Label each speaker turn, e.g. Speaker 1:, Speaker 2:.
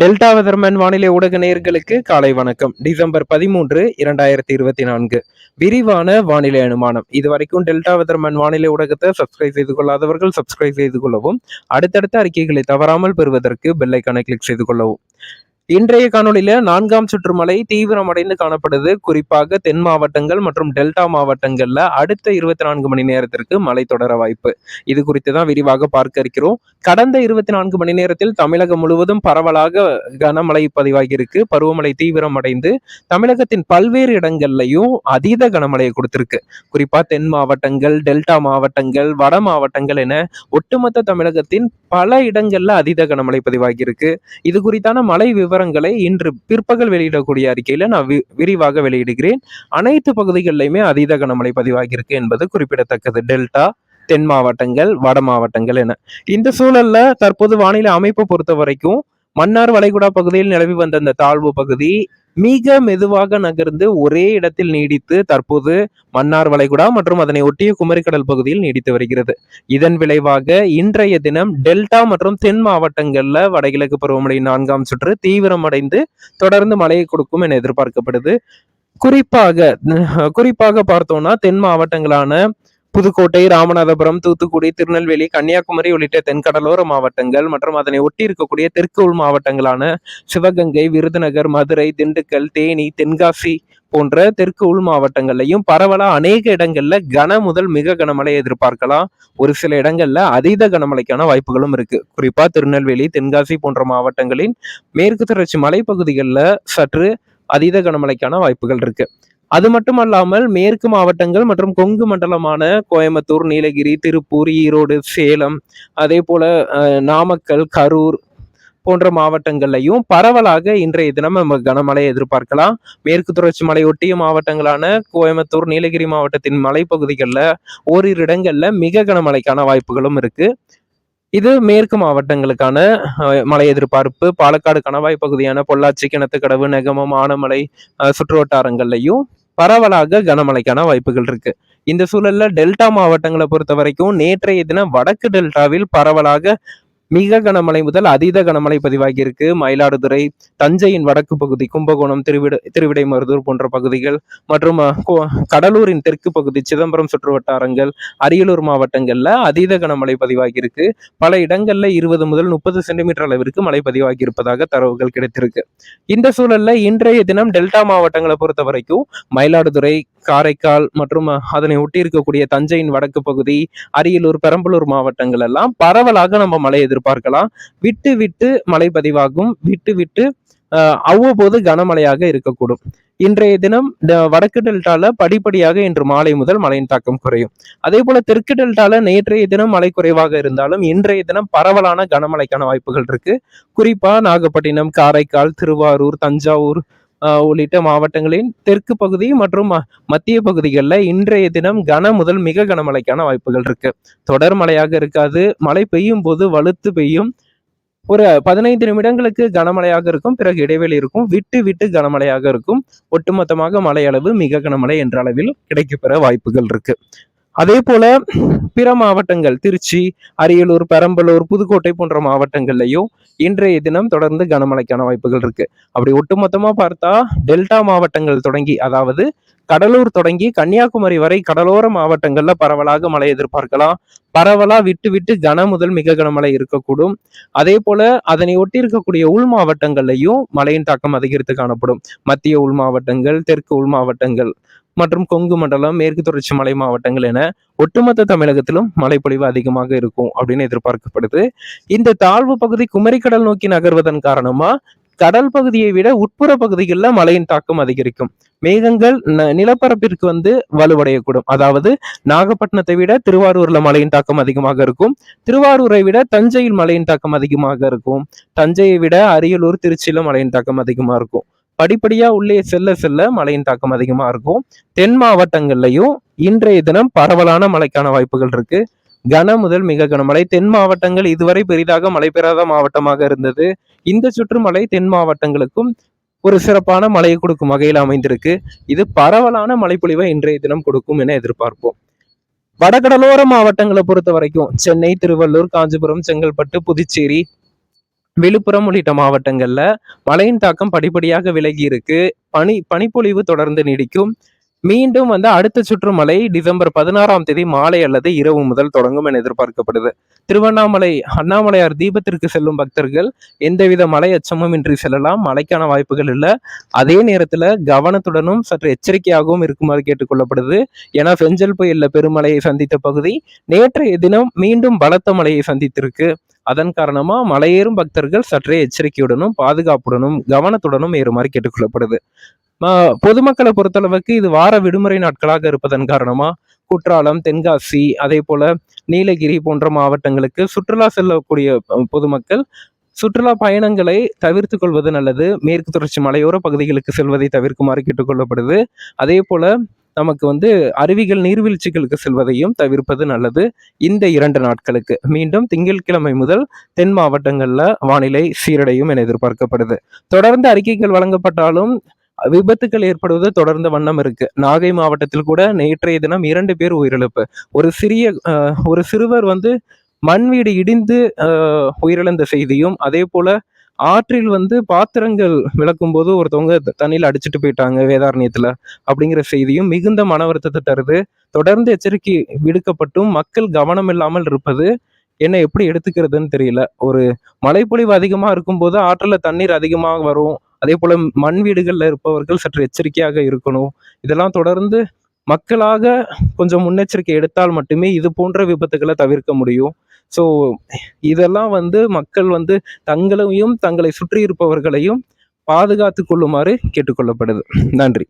Speaker 1: Delta weatherman வானிலை ஊடக நேயர்களுக்கு காலை வணக்கம். டிசம்பர் பதிமூன்று இரண்டாயிரத்தி இருபத்தி நான்கு. விரிவான வானிலை அனுமானம். இதுவரைக்கும் டெல்டா வெதர்மேன் வானிலை ஊடகத்தை சப்ஸ்கிரைப் செய்து கொள்ளாதவர்கள் சப்ஸ்கிரைப் செய்து கொள்ளவும் அடுத்தடுத்த அறிக்கைகளை தவறாமல் பெறுவதற்கு பெல்லைக்கான கிளிக் செய்து கொள்ளவும். இன்றைய காணொளியில நான்காம் சுற்று மழை தீவிரமடைந்து காணப்படுது. குறிப்பாக தென் மாவட்டங்கள் மற்றும் டெல்டா மாவட்டங்கள்ல அடுத்த இருபத்தி நான்கு மணி நேரத்திற்கு மழை தொடர வாய்ப்பு. இது குறித்து தான் விரிவாக பார்க்க இருக்கிறோம். கடந்த இருபத்தி நான்கு மணி நேரத்தில் தமிழகம் முழுவதும் பரவலாக கனமழை பதிவாகி இருக்கு பருவமழை தீவிரமடைந்து தமிழகத்தின் பல்வேறு இடங்கள்லையும் அதீத கனமழையை கொடுத்திருக்கு. குறிப்பா தென் மாவட்டங்கள் டெல்டா மாவட்டங்கள் வட மாவட்டங்கள் என ஒட்டுமொத்த தமிழகத்தின் பல இடங்கள்ல அதீத கனமழை பதிவாகி இருக்கு இது குறித்தான மழை விவரங்களை இன்று பிற்பகல் வெளியிடக்கூடிய அறிக்கையில நான் விரிவாக வெளியிடுகிறேன். அனைத்து பகுதிகளிலுமே அதீத கனமழை பதிவாகியிருக்கு என்பது குறிப்பிடத்தக்கது. டெல்டா தென் மாவட்டங்கள் வட மாவட்டங்கள் என. இந்த சூழல்ல தற்போது வானிலை அமைப்பு பொறுத்த வரைக்கும் மன்னார் வளைகுடா பகுதியில் நிலவி வந்த அந்த தாழ்வு பகுதி மிக மெதுவாக நகர்ந்து ஒரே இடத்தில் நீடித்து தற்போது மன்னார் வளைகுடா மற்றும் அதனை ஒட்டிய குமரிக்கடல் பகுதியில் நீடித்து வருகிறது. இதன் விளைவாக இன்றைய தினம் டெல்டா மற்றும் தென் மாவட்டங்கள்ல வடகிழக்கு பருவமழை நான்காம் சுற்று தீவிரமடைந்து தொடர்ந்து மழையை கொடுக்கும் என எதிர்பார்க்கப்படுது. குறிப்பாக குறிப்பாக பார்த்தோம்னா தென் மாவட்டங்களான புதுக்கோட்டை ராமநாதபுரம் தூத்துக்குடி திருநெல்வேலி கன்னியாகுமரி உள்ளிட்ட தென்கடலோர மாவட்டங்கள் மற்றும் அதனை ஒட்டி இருக்கக்கூடிய தெற்கு உள் மாவட்டங்களான சிவகங்கை விருதுநகர் மதுரை திண்டுக்கல் தேனி தென்காசி போன்ற தெற்கு உள் மாவட்டங்கள்லையும் பரவலா அநேக இடங்கள்ல கன முதல் மிக கனமழை எதிர்பார்க்கலாம். ஒரு சில இடங்கள்ல அதீத கனமழைக்கான வாய்ப்புகளும் இருக்கு. குறிப்பா திருநெல்வேலி தென்காசி போன்ற மாவட்டங்களின் மேற்கு தொடர்ச்சி மலைப்பகுதிகளில் சற்று அதீத கனமழைக்கான வாய்ப்புகள் இருக்கு. அது மட்டும் அல்லாமல் மேற்கு மாவட்டங்கள் மற்றும் கொங்கு மண்டலமான கோயம்புத்தூர் நீலகிரி திருப்பூர் ஈரோடு சேலம் அதே போல அஹ், நாமக்கல் கரூர் போன்ற மாவட்டங்கள்லையும் பரவலாக இன்றைய தினம் நம்ம கனமழையை எதிர்பார்க்கலாம். மேற்கு தொடர்ச்சி மலை ஒட்டிய மாவட்டங்களான கோயம்புத்தூர் நீலகிரி மாவட்டத்தின் மலைப்பகுதிகளில் ஓரிரு இடங்களில் மிக கனமழைக்கான வாய்ப்புகளும் இருக்கு. இது மேற்கு மாவட்டங்களுக்கான அஹ், மழை எதிர்பார்ப்பு. பாலக்காடு கணவாய் பகுதியான பொள்ளாச்சி கிணத்துக்கடவு நெகமம் ஆனமலை சுற்றுவட்டாரங்கள்லையும் சுற்று பரவலாக கனமழைக்கான வாய்ப்புகள் இருக்கு. இந்த சூழல்ல டெல்டா மாவட்டங்களை பொறுத்த வரைக்கும் நேற்றைய தினம் வடக்கு டெல்டாவில் பரவலாக மிக கனமழை முதல் அதீத கனமழை பதிவாகி இருக்கு மயிலாடுதுறை தஞ்சையின் வடக்கு பகுதி கும்பகோணம் திருவிட திருவிடைமருதூர் போன்ற பகுதிகள் மற்றும் கடலூரின் தெற்கு பகுதி சிதம்பரம் சுற்று வட்டாரங்கள் அரியலூர் மாவட்டங்கள்ல அதீத கனமழை பதிவாகி இருக்கு பல இடங்கள்ல இருபது முதல் முப்பது சென்டிமீட்டர் அளவிற்கு மழை பதிவாகி இருப்பதாக தரவுகள் கிடைத்திருக்கு. இந்த சூழல்ல இன்றைய தினம் டெல்டா மாவட்டங்களை பொறுத்த வரைக்கும் மயிலாடுதுறை காரைக்கால் மற்றும் அதனை ஒட்டி இருக்கக்கூடிய தஞ்சையின் வடக்கு பகுதி அரியலூர் பெரம்பலூர் மாவட்டங்கள் எல்லாம் பரவலாக நம்ம மழை எதிர்பார்க்கலாம். விட்டு விட்டு மழை பதிவாகும். விட்டு விட்டு அவ்வப்போது கனமழையாக இருக்கக்கூடும். இன்றைய தினம் வடக்கு டெல்டால படிப்படியாக இன்று மாலை முதல் மழையின் தாக்கம் குறையும். அதே போல தெற்கு டெல்டால நேற்றைய தினம் மழை குறைவாக இருந்தாலும் இன்றைய தினம் பரவலான கனமழைக்கான வாய்ப்புகள் இருக்கு. குறிப்பா நாகப்பட்டினம் காரைக்கால் திருவாரூர் தஞ்சாவூர் உள்ளிட்ட மாவட்டங்களின் தெற்கு பகுதி மற்றும் ம- மத்திய பகுதிகளில் இன்றைய தினம் கன முதல் மிக கனமழைக்கான வாய்ப்புகள் இருக்கு. தொடர் மழையாக இருக்காது. மழை பெய்யும் போது வலுத்து பெய்யும். ஒரு பதினைந்து நிமிடங்களுக்கு கனமழையாக இருக்கும். பிறகு இடைவெளி இருக்கும். விட்டு விட்டு கனமழையாக இருக்கும். ஒட்டுமொத்தமாக மழை அளவு மிக கனமழை என்ற அளவில் கிடைக்கப்பெற வாய்ப்புகள் இருக்கு. அதே போல பிற மாவட்டங்கள் திருச்சி அரியலூர் பெரம்பலூர் புதுக்கோட்டை போன்ற மாவட்டங்கள்லையும் இன்றைய தினம் தொடர்ந்து கனமழைக்கான வாய்ப்புகள் இருக்கு. அப்படி ஒட்டுமொத்தமா பார்த்தா டெல்டா மாவட்டங்கள் தொடங்கி அதாவது கடலூர் தொடங்கி கன்னியாகுமரி வரை கடலோர மாவட்டங்கள்ல பரவலாக மழை எதிர்பார்க்கலாம். பரவலா விட்டு விட்டு கன முதல் மிக கனமழை இருக்கக்கூடும். அதே போல அதனை ஒட்டி இருக்கக்கூடிய உள் மாவட்டங்கள்லையும் மழையின் தாக்கம் அதிகரித்து காணப்படும். மத்திய உள் மாவட்டங்கள் தெற்கு உள் மாவட்டங்கள் மற்றும் கொங்கு மண்டலம் மேற்கு தொடர்ச்சி மலை மாவட்டங்கள் என ஒட்டுமொத்த தமிழகத்திலும் மழைப்பொழிவு அதிகமாக இருக்கும் அப்படின்னு எதிர்பார்க்கப்படுது. இந்த தாழ்வு பகுதி குமரிக்கடல் நோக்கி நகர்வதன் காரணமா கடல் பகுதியை விட உட்புற பகுதிகளில் மழையின் தாக்கம் அதிகரிக்கும். மேகங்கள் ந- நிலப்பரப்பிற்கு வந்து வலுவடையக்கூடும். அதாவது நாகப்பட்டினத்தை விட திருவாரூர்ல மழையின் தாக்கம் அதிகமாக இருக்கும். திருவாரூரை விட தஞ்சையில் மழையின் தாக்கம் அதிகமாக இருக்கும். தஞ்சையை விட அரியலூர் திருச்சியில மழையின் தாக்கம் அதிகமாக இருக்கும். படிப்படியா உள்ளே செல்ல செல்ல மழையின் தாக்கம் அதிகமா இருக்கும். தென் மாவட்டங்கள்லயும் இன்றைய தினம் பரவலான மழைக்கான வாய்ப்புகள் இருக்கு. கன முதல் மிக கனமழை தென் மாவட்டங்கள் இதுவரை பெரிதாக மழை பெறாத மாவட்டமாக இருந்தது. இந்த சுற்றுமழை தென் மாவட்டங்களுக்கும் ஒரு சிறப்பான மழையை கொடுக்கும் வகையில் அமைந்திருக்கு. இது பரவலான மழைப்பொழிவை இன்றைய தினம் கொடுக்கும் என எதிர்பார்ப்போம். வடகடலோர மாவட்டங்களை பொறுத்த வரைக்கும் சென்னை திருவள்ளூர் காஞ்சிபுரம் செங்கல்பட்டு புதுச்சேரி விழுப்புரம் உள்ளிட்ட மாவட்டங்கள்ல மழையின் தாக்கம் படிப்படியாக விலகி இருக்கு. பனி பனிப்பொழிவு தொடர்ந்து நீடிக்கும். மீண்டும் வந்து அடுத்த சுற்று மழை டிசம்பர் பதினாறாம் தேதி மாலை அல்லது இரவு முதல் தொடங்கும் என எதிர்பார்க்கப்படுது. திருவண்ணாமலை அண்ணாமலையார் தீபத்திற்கு செல்லும் பக்தர்கள் எந்தவித மலை அச்சமும் இன்றி செல்லலாம். மழைக்கான வாய்ப்புகள் இல்லை. அதே நேரத்துல கவனத்துடனும் சற்று எச்சரிக்கையாகவும் இருக்குமாறு கேட்டுக்கொள்ளப்படுது. ஏன்னா பெஞ்சல் புயல்ல பெருமழையை சந்தித்த பகுதி நேற்றைய தினம் மீண்டும் பலத்த மழையை சந்தித்திருக்கு. அதன் காரணமா மலையேறும் பக்தர்கள் சற்றே எச்சரிக்கையுடனும் பாதுகாப்புடனும் கவனத்துடனும் ஏறுமாறு கேட்டுக்கொள்ளப்படுது. பொதுமக்களை பொறுத்தளவுக்கு இது வார விடுமுறை நாட்களாக இருப்பதன் காரணமா குற்றாலம் தென்காசி அதே போல நீலகிரி போன்ற மாவட்டங்களுக்கு சுற்றுலா செல்லக்கூடிய பொதுமக்கள் சுற்றுலா பயணங்களை தவிர்த்து கொள்வது நல்லது. மேற்கு தொடர்ச்சி மலையோர பகுதிகளுக்கு செல்வதை தவிர்க்குமாறு கேட்டுக்கொள்ளப்படுது. அதே போல நமக்கு வந்து அருவிகள் நீர்வீழ்ச்சிகளுக்கு செல்வதையும் தவிர்ப்பது நல்லது. இந்த இரண்டு நாட்களுக்கு மீண்டும் திங்கட்கிழமை முதல் தென் மாவட்டங்களில் வானிலை சீரடையும் என எதிர்பார்க்கப்படுது. தொடர்ந்து அறிக்கைகள் வழங்கப்பட்டாலும் விபத்துக்கள் ஏற்படுவது தொடர்ந்த வண்ணம் இருக்கு. நாகை மாவட்டத்தில் கூட நேற்றைய தினம் இரண்டு பேர் உயிரிழப்பு. ஒரு சிறிய ஒரு சிறுவர் வந்து மண் வீடு இடிந்து உயிரிழந்த செய்தியும் அதே போல ஆற்றில் வந்து பாத்திரங்கள் விளக்கும் போது ஒருத்தவங்க தண்ணியில் அடிச்சுட்டு அடிச்சிட்டு போயிட்டாங்க வேதாரண்யத்தில் அப்படிங்கிற செய்தியும் மிகுந்த மன வருத்தத்தை தருது. தொடர்ந்து எச்சரிக்கை விடுக்கப்பட்டும் மக்கள் கவனம் இல்லாமல் இருப்பது என்ன எப்படி எடுத்துக்கிறதுன்னு தெரியல. ஒரு மழைப்பொழிவு அதிகமாக இருக்கும்போது ஆற்றில் தண்ணீர் அதிகமாக வரும். அதே போல் மண் வீடுகளில் இருப்பவர்கள் சற்று எச்சரிக்கையாக இருக்கணும். இதெல்லாம் தொடர்ந்து மக்களாக கொஞ்சம் முன்னெச்சரிக்கை எடுத்தால் மட்டுமே இது போன்ற விபத்துகளை தவிர்க்க முடியும். ஸோ இதெல்லாம் வந்து மக்கள் வந்து தங்களையும் தங்களை சுற்றி இருப்பவர்களையும் பாதுகாத்து கொள்ளுமாறு கேட்டுக்கொள்ளப்படுது நன்றி.